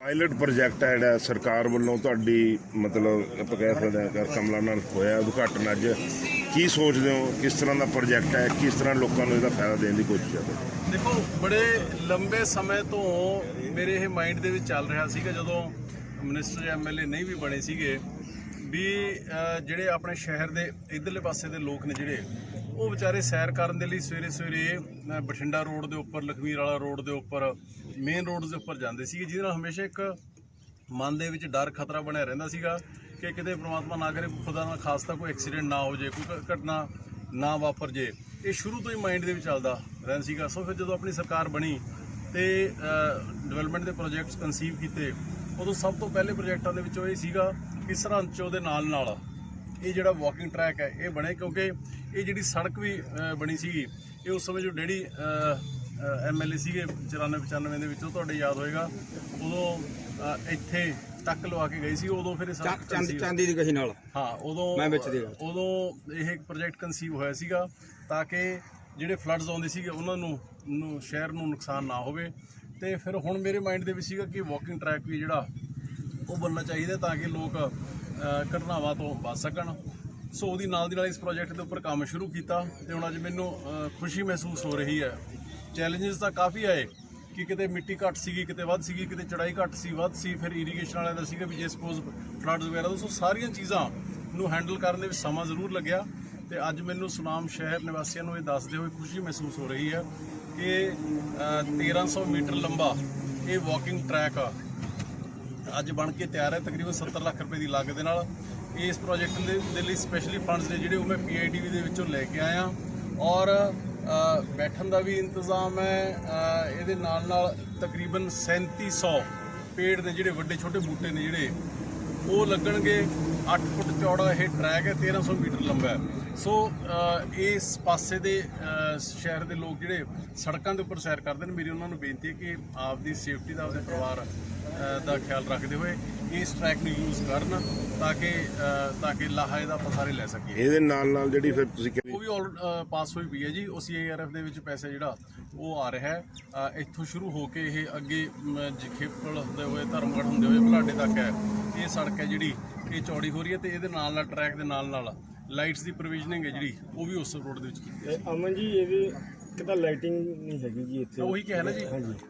Pilot project ਹੈ ਜਿਹੜਾ ਸਰਕਾਰ ਵੱਲੋਂ ਤੁਹਾਡੀ, ਮਤਲਬ ਆਪਾਂ ਕਹਿ ਸਕਦੇ ਹਾਂ ਕਿ ਕਮਲਾ ਨਾਲ ਹੋਇਆ ਉਦਘਾਟਨ ਅੱਜ, ਕੀ ਸੋਚਦੇ ਹੋ? ਕਿਸ ਤਰ੍ਹਾਂ ਦਾ ਪ੍ਰੋਜੈਕਟ ਹੈ? ਕਿਸ ਤਰ੍ਹਾਂ ਲੋਕਾਂ ਨੂੰ ਇਹਦਾ ਫਾਇਦਾ ਦੇਣ ਦੀ ਕੋਸ਼ਿਸ਼ ਹੈ? ਦੇਖੋ, ਬੜੇ ਲੰਬੇ ਸਮੇਂ ਤੋਂ ਮੇਰੇ ਇਹ ਮਾਈਂਡ ਦੇ ਵਿੱਚ ਚੱਲ ਰਿਹਾ ਸੀਗਾ ਜਦੋਂ ਮਿਨਿਸਟਰ ਜਾਂ ਐਮਐਲਏ ਨਹੀਂ ਵੀ ਬਣੇ ਸੀਗੇ। ਵੀ ਜਿਹੜੇ ਆਪਣੇ ਸ਼ਹਿਰ ਦੇ ਇਧਰਲੇ ਪਾਸੇ ਦੇ ਲੋਕ ਨੇ ਜਿਹੜੇ, ਉਹ ਵਿਚਾਰੇ ਸੈਰ ਕਰਨ ਦੇ ਲਈ ਸਵੇਰੇ ਸਵੇਰੇ ਬਠਿੰਡਾ ਰੋਡ ਦੇ ਉੱਪਰ, ਲਖਮੀਰ ਵਾਲਾ ਰੋਡ ਦੇ ਉੱਪਰ, ਮੇਨ ਰੋਡ ਦੇ ਉੱਪਰ ਜਾਂਦੇ ਸੀਗੇ, ਜਿਹਦੇ ਨਾਲ ਹਮੇਸ਼ਾ ਇੱਕ ਮਨ ਦੇ ਵਿੱਚ ਡਰ, ਖਤਰਾ ਬਣਿਆ ਰਹਿੰਦਾ ਸੀਗਾ ਕਿ ਕਿਤੇ ਪ੍ਰਮਾਤਮਾ ਨਾ ਕਰੇ, ਖੁਦਾ ਨਾਲ ਖਾਸ ਤਾਂ ਕੋਈ ਐਕਸੀਡੈਂਟ ਨਾ ਹੋ ਜੇ ਕੋਈ ਘ- ਘਟਨਾ ਨਾ ਵਾਪਰ ਜੇ ਇਹ ਸ਼ੁਰੂ ਤੋਂ ਹੀ ਮਾਈਂਡ ਦੇ ਵਿੱਚ ਚੱਲਦਾ ਰਹਿੰਦਾ ਸੀਗਾ। ਸੋ ਫਿਰ ਜਦੋਂ ਆਪਣੀ ਸਰਕਾਰ ਬਣੀ ਤੇ ਡਿਵੈਲਪਮੈਂਟ ਦੇ ਪ੍ਰੋਜੈਕਟਸ ਕਨਸੀਵ ਕੀਤੇ ਉਦੋਂ ਸਭ ਤੋਂ ਪਹਿਲੇ ਪ੍ਰੋਜੈਕਟਾਂ ਦੇ ਵਿੱਚੋਂ ਇਹ ਸੀਗਾ ਕਿ ਸਰਹੰਦ ਚੋ ਦੇ ਨਾਲ ਨਾਲ ਇਹ ਜਿਹੜਾ ਵਾਕਿੰਗ ਟਰੈਕ ਹੈ ਇਹ ਬਣੇ ਕਿਉਂਕਿ ਇਹ ਜਿਹੜੀ ਸੜਕ ਵੀ ਬਣੀ ਸੀਗੀ ਇਹ ਉਸ ਸਮੇਂ ਜੋ ਡੈਡੀ ਐਮਐਲਏ ਸੀਗੇ 94 95 ਦੇ ਵਿੱਚੋਂ ਤੁਹਾਡੇ ਯਾਦ ਹੋਏਗਾ। ਉਦੋਂ ਇੱਥੇ ਟੱਕ ਲਵਾ ਕੇ ਗਈ ਸੀ ਉਦੋਂ ਫਿਰ ਚੰਦ ਚਾਂਦੀ ਦੀ ਕਹੀ ਨਾਲ। ਹਾਂ ਉਦੋਂ ਮੈਂ ਵਿੱਚ ਦੀ। ਉਦੋਂ ਇਹ ਪ੍ਰੋਜੈਕਟ ਕਨਸੀਵ ਹੋਇਆ ਸੀਗਾ ਤਾਂ ਕਿ ਜਿਹੜੇ ਫਲੱਡਸ ਆਉਂਦੇ ਸੀਗੇ ਉਹਨਾਂ ਨੂੰ ਸ਼ਹਿਰ ਨੂੰ ਨੁਕਸਾਨ ਨਾ ਹੋਵੇ। ਤੇ ਫਿਰ ਹੁਣ ਮੇਰੇ ਮਾਈਂਡ ਦੇ ਵਿੱਚ ਸੀਗਾ ਕਿ ਵਾਕਿੰਗ ਟਰੈਕ ਵੀ ਜਿਹੜਾ ਉਹ ਬਣਨਾ ਚਾਹੀਦਾ ਤਾਂ ਕਿ ਲੋਕ ਘਟਨਾਵਾਂ ਤੋਂ ਬਚ ਸਕਣ। ਸੋ ਉਹਦੀ ਨਾਲ ਦੀ ਨਾਲ ਇਸ ਪ੍ਰੋਜੈਕਟ ਦੇ ਉੱਪਰ ਕੰਮ ਸ਼ੁਰੂ ਕੀਤਾ ਤੇ ਹੁਣ ਅੱਜ ਮੈਨੂੰ ਖੁਸ਼ੀ ਮਹਿਸੂਸ ਹੋ ਰਹੀ ਹੈ। ਚੈਲੰਜਸ ਤਾਂ ਕਾਫੀ ਆਏ ਕਿ ਕਿਤੇ ਮਿੱਟੀ ਘੱਟ ਸੀਗੀ, ਕਿਤੇ ਵੱਧ ਸੀਗੀ, ਕਿਤੇ ਚੜਾਈ ਘੱਟ ਸੀ, ਵੱਧ ਸੀ, ਫਿਰ ਇਰੀਗੇਸ਼ਨ ਵਾਲਿਆਂ ਦਾ ਸੀਗਾ ਵੀ ਜੇ ਸਪੋਜ਼ ਫਲੱਡਸ ਵਗੈਰਾ ਸੋ ਸਾਰੀਆਂ ਚੀਜ਼ਾਂ ਨੂੰ ਹੈਂਡਲ ਕਰਨ ਦੇ ਵਿੱਚ ਸਮਾਂ ਜ਼ਰੂਰ ਲੱਗਿਆ ਤੇ ਅੱਜ ਮੈਨੂੰ ਸੁਨਾਮ ਸ਼ਹਿਰ ਨਿਵਾਸੀਆਂ ਨੂੰ ਇਹ ਦੱਸਦੇ ਹੋਏ ਖੁਸ਼ੀ ਮਹਿਸੂਸ ਹੋ ਰਹੀ ਹੈ। ਕਿ ਅ, 1300 ਮੀਟਰ ਲੰਬਾ ਇਹ ਵਾਕਿੰਗ ਟਰੈਕ ਆ। ਅੱਜ ਬਣ ਕੇ ਤਿਆਰ ਹੈ ਤਕਰੀਬਨ 70 ਲੱਖ ਰੁਪਏ ਦੀ ਲਾਗਤ ਦੇ ਨਾਲ। ਇਸ ਪ੍ਰੋਜੈਕਟ ਦੇ ਦੇ ਲਈ ਸਪੈਸ਼ਲੀ ਫੰਡਸ ਨੇ ਜਿਹੜੇ ਉਹ ਮੈਂ ਪੀਆਈਡੀਵੀ ਦੇ ਵਿੱਚੋਂ ਲੈ ਕੇ ਆਇਆ। ਔਰ ਬੈਠਣ ਦਾ ਵੀ ਇੰਤਜ਼ਾਮ ਹੈ ਇਹਦੇ ਨਾਲ ਨਾਲ ਤਕਰੀਬਨ 3700 ਪੇੜ ਨੇ ਜਿਹੜੇ ਵੱਡੇ ਛੋਟੇ ਬੂਟੇ ਨੇ ਜਿਹੜੇ ਉਹ ਲੱਗਣਗੇ। 8 ਫੁੱਟ ਚੌੜਾ ਇਹ ਟਰੈਕ ਹੈ 1300 ਮੀਟਰ ਲੰਬਾ ਹੈ। ਸੋ ਇਸ ਪਾਸੇ ਦੇ ਸ਼ਹਿਰ ਦੇ ਲੋਕ ਜਿਹੜੇ ਸੜਕਾਂ ਦੇ ਉੱਪਰ ਸੈਰ ਕਰਦੇ ਨੇ ਮੇਰੀ ਉਹਨਾਂ ਨੂੰ ਬੇਨਤੀ ਹੈ ਕਿ ਆਪਦੀ ਸੇਫਟੀ ਦਾ ਆਪਦੇ ਪਰਿਵਾਰ ਦਾ ਖਿਆਲ ਰੱਖਦੇ ਹੋਏ ਇਸ ਟਰੈਕ ਨੂੰ ਯੂਜ਼ ਕਰਨ ਤਾਂ ਕਿ ਤਾਂ ਕਿ ਲਾਹਾ ਇਹਦਾ ਆਪਾਂ ਸਾਰੇ ਲੈ ਸਕੀਏ। ਇਹਦੇ ਨਾਲ ਨਾਲ ਜਿਹੜੀ ਫਿਰ ਤੁਸੀਂ ਕਹਿੰਦੇ ਉਹ ਵੀ ਆਲ ਪਾਸ ਹੋਈ ਪਈ ਹੈ ਜੀ। ਉਹ ਸੀਆਈਆਰਐਫ ਦੇ ਵਿੱਚ ਪੈਸਾ ਜਿਹੜਾ ਉਹ ਆ ਰਿਹਾ ਹੈ। ਇੱਥੋਂ ਸ਼ੁਰੂ ਹੋ ਕੇ ਇਹ ਅੱਗੇ ਜਖੇਪਲ ਹੁੰਦੇ ਹੋਏ ਧਰਮਗੜ੍ਹ ਹੁੰਦੇ ਹੋਏ ਬਲਾਡੇ ਤੱਕ ਹੈ। ਇਹ ਸੜਕ ਹੈ ਜਿਹੜੀ ਇਹ ਚੌੜੀ ਹੋ ਰਹੀ ਹੈ ਤੇ ਇਹਦੇ ਨਾਲ ਨਾਲ ਟਰੈਕ ਦੇ ਨਾਲ ਨਾਲ ਲਾਈਟਸ ਦੀ ਪ੍ਰੋਵੀਜ਼ਨਿੰਗ ਹੈ ਜਿਹੜੀ ਉਹ ਵੀ ਉਸ ਰੋਡ ਦੇ ਵਿੱਚ ਕੀਤੀ ਹੈ। ਅਮਨ ਜੀ ਇਹਦੇ ਕਿਤਾ ਲਾਈਟਿੰਗ ਨਹੀਂ ਹੈਗੀ ਜੀ ਇੱਥੇ। ਉਹੀ ਕਿਹਾ ਨਾ ਜੀ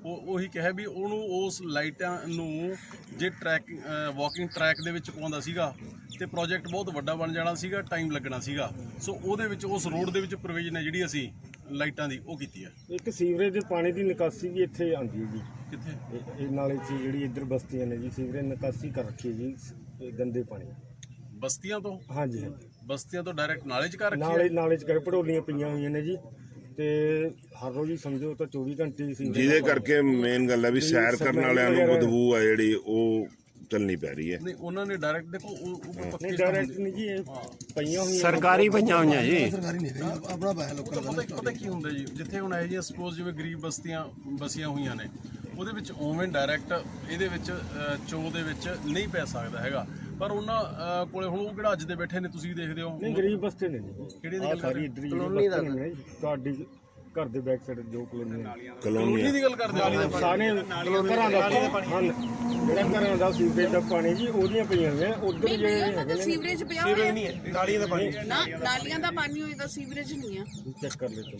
ਉਹ ਉਹੀ ਕਿਹਾ ਵੀ ਉਹਨੂੰ ਉਸ ਲਾਈਟਾਂ ਨੂੰ ਜੇ ਟਰੈਕ ਵਾਕਿੰਗ ਟਰੈਕ ਦੇ ਵਿੱਚ ਪਾਉਂਦਾ ਸੀਗਾ ਤੇ ਪ੍ਰੋਜੈਕਟ ਬਹੁਤ ਵੱਡਾ ਬਣ ਜਾਣਾ ਸੀਗਾ ਟਾਈਮ ਲੱਗਣਾ ਸੀਗਾ। ਸੋ ਉਹਦੇ ਵਿੱਚ ਉਸ ਰੋਡ ਦੇ ਵਿੱਚ ਪ੍ਰੋਵੀਜ਼ਨ ਹੈ ਜਿਹੜੀ ਅਸੀਂ ਲਾਈਟਾਂ ਦੀ ਉਹ ਕੀਤੀ ਹੈ। ਇੱਕ ਸੀਵਰੇਜ ਦੇ ਪਾਣੀ ਦੀ ਨਿਕਾਸੀ ਵੀ ਇੱਥੇ ਆਉਂਦੀ ਹੈ ਜੀ। ਕਿੱਥੇ? ਇਹ- ਇਹ ਨਾਲੇ 'ਚ ਜਿਹੜੀ ਇੱਧਰ ਬਸਤੀਆਂ ਨੇ ਜੀ ਸੀਵਰੇਜ ਨਿਕਾਸੀ ਕਰ ਰੱਖੀ ਹੈ ਜੀ। ਇਹ ਗੰਦੇ ਪਾਣੀ। ਬਸਤੀਆਂ ਤੋਂ? ਹਾਂਜੀ ਹਾਂਜੀ। ਬਸਤੀਆਂ ਤੋਂ ਡਾਇਰੈਕਟ ਨਾਲੇ 'ਚ ਕਰ ਰੱਖੀ ਨਾਲੇ ਹੈ ਨਾਲੇ 'ਚ ਕਰ ਪੜੋਲੀਆਂ ਪਈਆਂ ਹੋਈਆਂ ਨੇ ਜੀ। ਤੇ ਹਰ ਰੋਜ਼ ਹੀ ਸਮਝੋ ਤਾਂ 24 ਘੰਟੇ ਸੀ ਜਿਹਦੇ ਕਰਕੇ ਮੇਨ ਗੱਲ ਹੈ ਵੀ ਸੈਰ ਕਰਨ ਵਾਲਿਆਂ ਨੂੰ ਬਦਬੂ ਆ ਜਿਹੜੀ ਉਹ ਚੱਲਣੀ ਪੈ ਰਹੀ ਹੈ। ਨਹੀਂ ਉਹਨਾਂ ਨੇ ਡਾਇਰੈਕਟ ਦੇਖੋ ਉਹ ਉਹ ਪੱਕੇ ਨਹੀਂ ਡਾਇਰੈਕਟ ਨਹੀਂ ਜੀ ਇਹ ਪਈਆਂ ਹੋਈਆਂ ਸਰਕਾਰੀ ਪਈਆਂ ਹੋਈਆਂ ਜੀ। ਪਤਾ ਪਤਾ ਕੀ ਹੁੰਦਾ ਜੀ ਜਿੱਥੇ ਹੁਣ ਇਹ ਜੀ ਸਪੋਜ਼ ਜਿਵੇਂ ਗਰੀਬ ਬਸਤੀਆਂ ਬਸੀਆਂ ਹੋਈਆਂ ਨੇ ਉਹਦੇ ਵਿੱਚ ਓਵੇਂ ਡਾਇਰੈਕਟ ਇਹਦੇ ਵਿੱਚ ਚੋ ਦੇ ਵਿੱਚ ਨਹੀਂ ਪੈ ਸਕਦਾ ਹੈਗਾ। ਪਰ ਉਹਨਾਂ ਕੋਲੇ ਹੁਣ ਉਹ ਕਿਹੜਾ ਅੱਜ ਦੇ ਬੈਠੇ ਨੇ ਤੁਸੀਂ ਦੇਖਦੇ ਹੋ। ਨਹੀਂ ਗਰੀਬ ਬਸਤੇ ਨੇ ਕਿਹੜੀ ਦੀ ਗੱਲ ਕਰ ਸਾਰੀ ਇੱਧਰ ਹੀ ਕਲੋਨੀ ਦਾ ਤੁਹਾਡੀ ਘਰ ਦੇ ਬੈਕ ਸਾਈਡ ਜੋ ਕਲੋਨੀ ਹੈ। ਕਲੋਨੀ ਦੀ ਗੱਲ ਕਰਦੇ ਹੋ? ਸਾਰੇ ਘਰਾਂ ਦਾ ਹਨ ਜਿਹੜਾ ਘਰਾਂ ਦਾ ਸੀਵਰੇਜ ਦਾ ਪਾਣੀ ਜੀ ਉਹਦੀਆਂ ਪਈਆਂ ਹੋਈਆਂ। ਉਧਰ ਜਿਹੜੇ ਹੈਗੇ ਤਾਂ ਨੇ। ਸੀਵਰੇਜ ਪਿਆ ਹੋਇਆ। ਨਹੀਂ ਹੈ ਨਾਲੀਆਂ ਦਾ ਪਾਣੀ। ਨਾ ਨਾਲੀਆਂ ਦਾ ਪਾਣੀ ਹੋਏਗਾ ਸੀਵਰੇਜ ਨਹੀਂ ਆ ਚੈੱਕ ਕਰ ਲੈ ਤੂੰ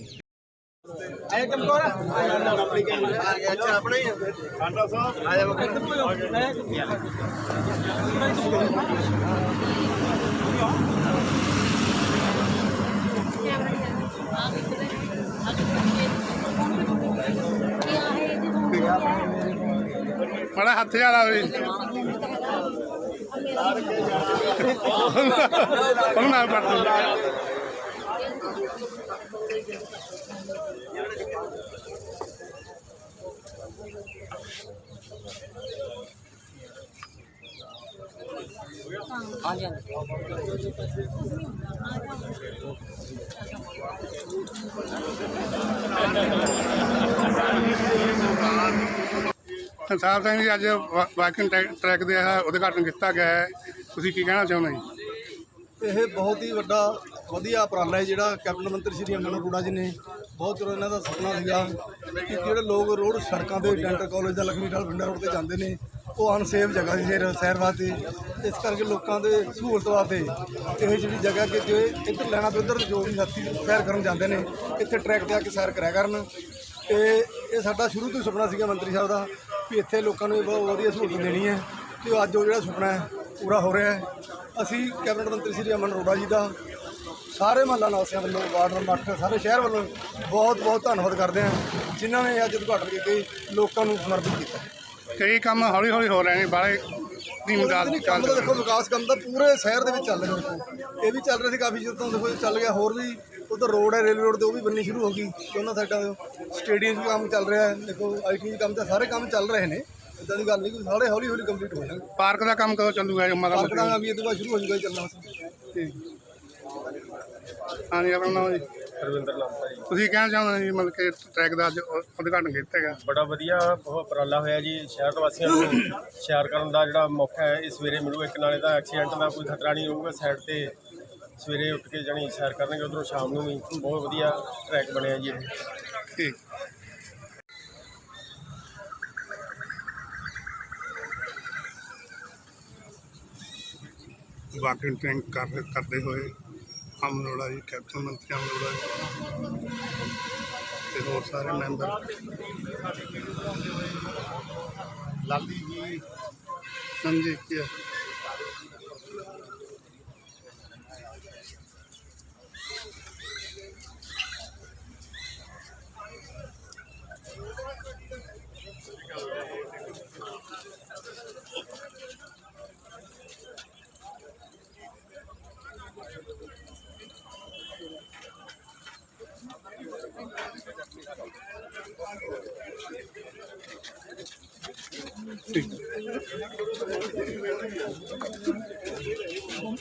ਬੜਾ ਹੱਥ ਜਾਲਾ ਹੋਈ ਉਹਨੂੰ ਨਾਲ ਪੜ ਸੰਸਾਰ ਸਿੰਘ ਜੀ, ਅੱਜ ਵਾਕਿੰਗ ਟਰੈਕ ਦੇ ਆ ਉਦਘਾਟਨ ਕੀਤਾ ਗਿਆ ਹੈ। ਤੁਸੀਂ ਕੀ ਕਹਿਣਾ ਚਾਹੁੰਦੇ ਜੀ? ਇਹ ਬਹੁਤ ਹੀ ਵੱਡਾ, ਵਧੀਆ ਉਪਰਾਲਾ ਹੈ ਜਿਹੜਾ ਕੈਬਨਿਟ ਮੰਤਰੀ ਸ਼੍ਰੀ ਅਮਨ ਅਰੋੜਾ ਜੀ ਨੇ ਬਹੁਤ ਚਿਰ ਇਹਨਾਂ ਦਾ ਸੁਪਨਾ ਸੀਗਾ ਕਿ ਜਿਹੜੇ ਲੋਕ ਰੋਡ ਸੜਕਾਂ ਤੇ ਡੈਂਟਲ ਕਾਲਜ ਦਾ ਲਖਮੀ ਢਾਲ ਪਿੰਡਾ ਰੋਡ ਤੇ ਜਾਂਦੇ ਨੇ, ਉਹ ਅਨਸੇਫ ਜਗ੍ਹਾ ਸੀ ਸੈਰ ਸੈਰ ਵਾਸਤੇ। ਇਸ ਕਰਕੇ ਲੋਕਾਂ ਦੇ ਸਹੂਲਤ ਵਾਸਤੇ ਇਹ ਜਿਹੜੀ ਜਗ੍ਹਾ ਕਿ ਜੇ ਇੱਧਰ ਲੈਣਾ ਤੇ ਉੱਧਰ ਜੋ ਵੀ ਸਾਥੀ ਸੈਰ ਕਰਨ ਜਾਂਦੇ ਨੇ, ਇੱਥੇ ਟਰੈਕ ਤੇ ਆ ਕੇ ਸੈਰ ਕਰਿਆ ਕਰਨ। ਤੇ ਇਹ ਸਾਡਾ ਸ਼ੁਰੂ ਤੋਂ ਹੀ ਸੁਪਨਾ ਸੀਗਾ ਮੰਤਰੀ ਸਾਹਿਬ ਦਾ ਵੀ ਇੱਥੇ ਲੋਕਾਂ ਨੂੰ ਇਹ ਬਹੁਤ ਵਧੀਆ ਸਹੂਲਤ ਦੇਣੀ ਹੈ ਤੇ ਉਹ ਅੱਜ ਉਹ ਜਿਹੜਾ ਸੁਪਨਾ ਹੈ, ਪੂਰਾ ਹੋ ਰਿਹਾ ਹੈ। ਅਸੀਂ ਕੈਬਨਿਟ ਮੰਤਰੀ ਸ੍ਰੀ ਅਮਨ ਅਰੋੜਾ ਜੀ ਦਾ ਸਾਰੇ ਮਹੱਲਾ ਨਿਵਾਸੀਆਂ ਵੱਲੋਂ ਵਾਰਡ ਨੰਬਰ 8 ਸਾਰੇ ਸ਼ਹਿਰ ਵੱਲੋਂ ਬਹੁਤ ਬਹੁਤ ਧੰਨਵਾਦ ਕਰਦੇ ਹਾਂ ਜਿਨ੍ਹਾਂ ਨੇ ਅੱਜ ਉਦਘਾਟਨ ਕਰਕੇ ਲੋਕਾਂ ਨੂੰ ਸਮਰਪਿਤ ਕੀਤਾ। ਕਈ ਕੰਮ ਹੌਲੀ ਹੌਲੀ ਹੋ ਰਹੇ ਨੇ ਬਾਰੇ ਨਹੀਂ ਕੰਮ ਤਾਂ ਦੇਖੋ ਵਿਕਾਸ ਕੰਮ ਤਾਂ ਪੂਰੇ ਸ਼ਹਿਰ ਦੇ ਵਿੱਚ ਚੱਲ ਰਿਹਾ ਦੇਖੋ। ਇਹ ਵੀ ਚੱਲ ਰਿਹਾ ਸੀ ਕਾਫੀ ਚਿਰ ਤੋਂ ਦੇਖੋ ਚੱਲ ਗਿਆ ਹੋਰ ਵੀ ਉਧਰ ਰੋਡ ਹੈ ਰੇਲ ਰੋਡ ਤੇ ਉਹ ਵੀ ਬੰਨੀ ਸ਼ੁਰੂ ਹੋ ਗਈ ਦੋਨਾਂ ਸਾਈਡਾਂ ਤੋਂ ਸਟੇਡੀਅਮ ਵੀ ਕੰਮ ਚੱਲ ਰਿਹਾ ਹੈ ਦੇਖੋ ਆਈਟੀ ਕੰਮ ਤਾਂ ਸਾਰੇ ਕੰਮ ਚੱਲ ਰਹੇ ਨੇ। ਇਦਾਂ ਦੀ ਗੱਲ ਨਹੀਂ ਕਿ ਸਾਰੇ ਹੌਲੀ ਹੌਲੀ ਕੰਪਲੀਟ ਹੋ ਜਾਣਗੇ। ਪਾਰਕ ਦਾ ਕੰਮ ਕਦੋਂ ਚੱਲੂਗਾ ਜੀ ਮਗਰ ਪਾਰਕ ਦਾ ਵੀ ਇਹ ਤੋਂ ਬਾਅਦ ਸ਼ੁਰੂ ਹੋ ਜਾਊਗਾ ਜੀ ਚੱਲਣਾ ਠੀਕ। ਹਾਂਜੀ ਆਪਣਾ ਨਾਮ ਜੀ? ਰਵਿੰਦਰ ਲਾਂਪਾ ਜੀ। ਤੁਸੀਂ ਕਹਿਣਾ ਚਾਹੁੰਦੇ ਜੀ ਮਤਲਬ ਕਿ ਟਰੈਕ ਦਾ ਅੱਜ ਉ- ਉਦਘਾਟਨ ਕੀਤਾ ਹੈਗਾ? ਬੜਾ ਵਧੀਆ ਬਹੁਤ ਉਪਰਾਲਾ ਹੋਇਆ ਜੀ ਸ਼ਹਿਰ ਵਾਸੀਆਂ ਨੂੰ। ਸੈਰ ਕਰਨ ਦਾ ਜਿਹੜਾ ਮੌਕਾ ਹੈ ਇਹ ਸਵੇਰੇ ਮਿਲੂ ਇੱਕ ਨਾਲੇ ਦਾ ਐਕਸੀਡੈਂਟ ਦਾ ਕੋਈ ਖਤਰਾ ਨਹੀਂ ਹੋਊਗਾ ਸਾਈਡ ਤੇ। ਸਵੇਰੇ ਉੱਠ ਕੇ ਜਾਣੀ ਸੈਰ ਕਰਨਗੇ ਉਧਰੋਂ ਸ਼ਾਮ ਨੂੰ ਵੀ ਬਹੁਤ ਵਧੀਆ ਟਰੈਕ ਬਣਿਆ ਜੀ ਇਹ। ਠੀਕ। ਵਾਕਿੰਗ ਟਰੈਕ ਕਰ ਕਰਦੇ ਹੋਏ ਅਮਰੋੜਾ ਜੀ ਕੈਪਟਨ ਮੰਤਰੀ ਅਮਰੋੜਾ ਜੀ ਤੇ ਹੋਰ ਸਾਰੇ ਮੈਂਬਰ। ਲਾਲੀ ਜੀ। ਹਾਂਜੀ ਕੀ ਪਾਉਣੀ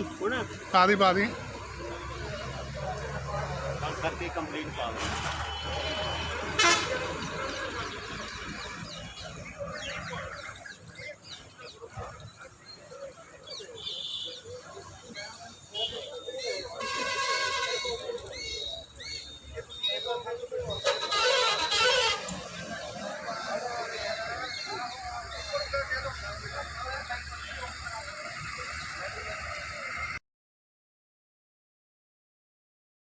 ਨਹੀਂ ਹੁਣ ਕਾਦੀ ਬਾਦੀ ਕਰਕੇ ਕੰਪਲੀਟ ਪਾ